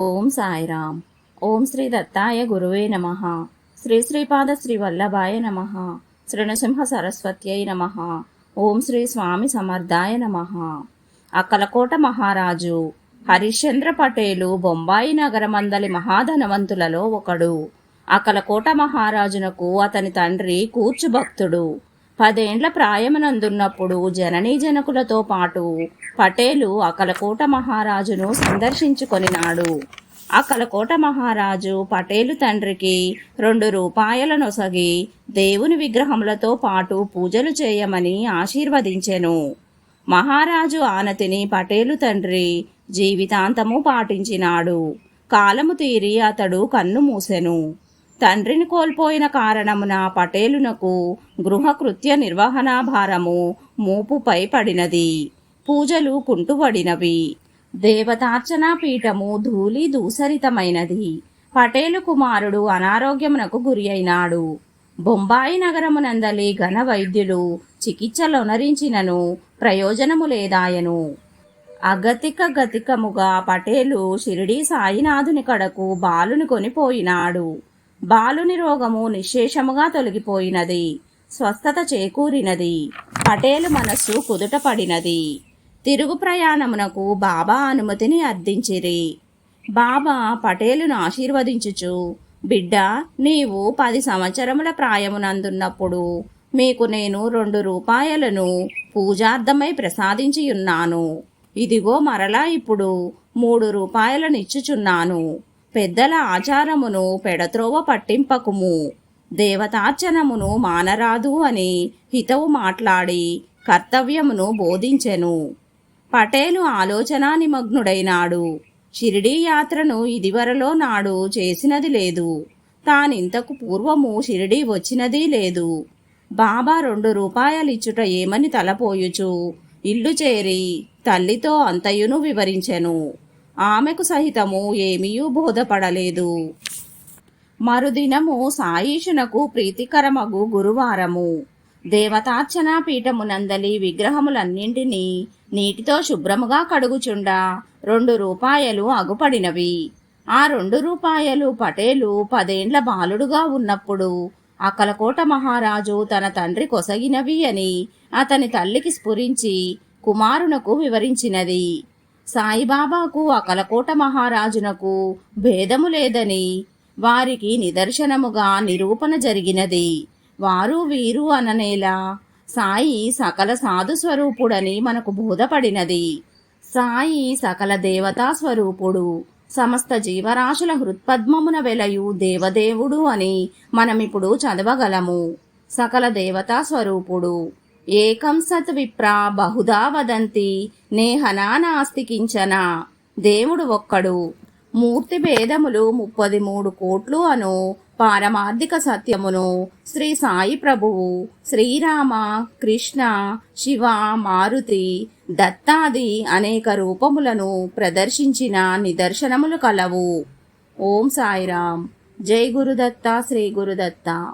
ఓం సాయిరామ్. ఓం శ్రీ దత్తాయ గురువే నమ. శ్రీ శ్రీపాద శ్రీ వల్లభాయ నమ. శృణసింహ సరస్వత్యై నమ. ఓం శ్రీ స్వామి సమర్థాయ నమ. అక్కలకోట మహారాజు హరిశ్చంద్ర పటేలు బొంబాయి నగరమందలి మహాధనవంతులలో ఒకడు. అక్కలకోట మహారాజునకు అతని తండ్రి కూర్చుభక్తుడు పదేండ్ల ప్రాయమునందున్నప్పుడు జననీ జనకులతో పాటు పటేలు అకలకోట మహారాజును సందర్శించుకొనినాడు. అకలకోట మహారాజు పటేలు తండ్రికి రెండు రూపాయల నొసగి దేవుని విగ్రహములతో పాటు పూజలు చేయమని ఆశీర్వదించెను. మహారాజు ఆనతిని పటేలు తండ్రి జీవితాంతము పాటించినాడు. కాలము తీరి అతడు కన్ను మూసెను. తండ్రిని కోల్పోయిన కారణమున పటేలునకు గృహకృత్య నిర్వహణ భారము మూపుపై పడినది. పూజలు కుంటుపడినవి దేవతార్చనా పీఠము ధూళి దూసరితమైనది. పటేలు కుమారుడు అనారోగ్యమునకు గురి అయినాడు బొంబాయి నగరమునందలి ఘన వైద్యులు చికిత్సలొనరించినను ప్రయోజనము లేదాయను. అగతిక గతికముగా పటేలు షిరిడీ సాయినాథుని కడకు బాలుని కొనిపోయినాడు. బాలుని రోగము నిశేషముగా తొలగిపోయినది. స్వస్థత చేకూరినది. పటేలు మనస్సు కుదుటపడినది. తిరుగు ప్రయాణమునకు బాబా అనుమతిని అర్థించిరి. బాబా పటేలును ఆశీర్వదించుచు బిడ్డ నీవు పది సంవత్సరముల ప్రాయమునందున్నప్పుడు మీకు నేను రెండు రూపాయలను పూజార్థమై ప్రసాదించియున్నాను. ఇదిగో మరలా ఇప్పుడు మూడు రూపాయలనిచ్చుచున్నాను. పెద్దల ఆచారమును పెడత్రోవ పట్టింపకుము. దేవతార్చనమును మానరాదు అని హితవు మాట్లాడి కర్తవ్యమును బోధించెను. పటేలు ఆలోచనా నిమగ్నుడైనాడు. షిరిడీ యాత్రను ఇదివరలో నాడు చేసినది లేదు. తానింతకు పూర్వము షిరిడీ వచ్చినది లేదు. బాబా రెండు రూపాయలిచ్చుట ఏమని తలపోయుచు ఇల్లు చేరి తల్లితో అంతయును వివరించెను. ఆమెకు సహితము ఏమీయూ బోధపడలేదు. మరుదినము సాయిషునకు ప్రీతికరమగు గురువారము. దేవతార్చనా పీఠమునందలి విగ్రహములన్నింటినీ నీటితో శుభ్రముగా కడుగుచుండా రెండు రూపాయలు అగుపడినవి. ఆ రెండు రూపాయలు పటేలు పదేండ్ల బాలుడుగా ఉన్నప్పుడు అకలకోట మహారాజు తన తండ్రి కొసగినవి అని అతని తల్లికి స్ఫురించి కుమారునకు వివరించినది. సాయిబాబాకు అకలకోట మహారాజునకు భేదము లేదని వారికి నిదర్శనముగా నిరూపణ జరిగినది. వారు వీరు అననేలా సాయి సకల సాధు స్వరూపుడని మనకు బోధపడినది. సాయి సకల దేవతా స్వరూపుడు సమస్త జీవరాశుల హృత్పద్మమున వెలయు దేవదేవుడు అని మనమిప్పుడు చదవగలము. సకల దేవతా స్వరూపుడు ఏకం సత్ విప్రా బహుదా వదంతి నేహనా నాస్తి కించన. దేవుడు ఒక్కడు. మూర్తి భేదములు ముప్పది మూడు కోట్లు అను పారమార్థిక సత్యమును శ్రీ సాయి ప్రభువు శ్రీరామ కృష్ణ శివ మారుతి దత్తాది అనేక రూపములను ప్రదర్శించిన నిదర్శనములు కలవు. ఓం సాయిరామ్. జై గురుదత్త శ్రీ గురుదత్త.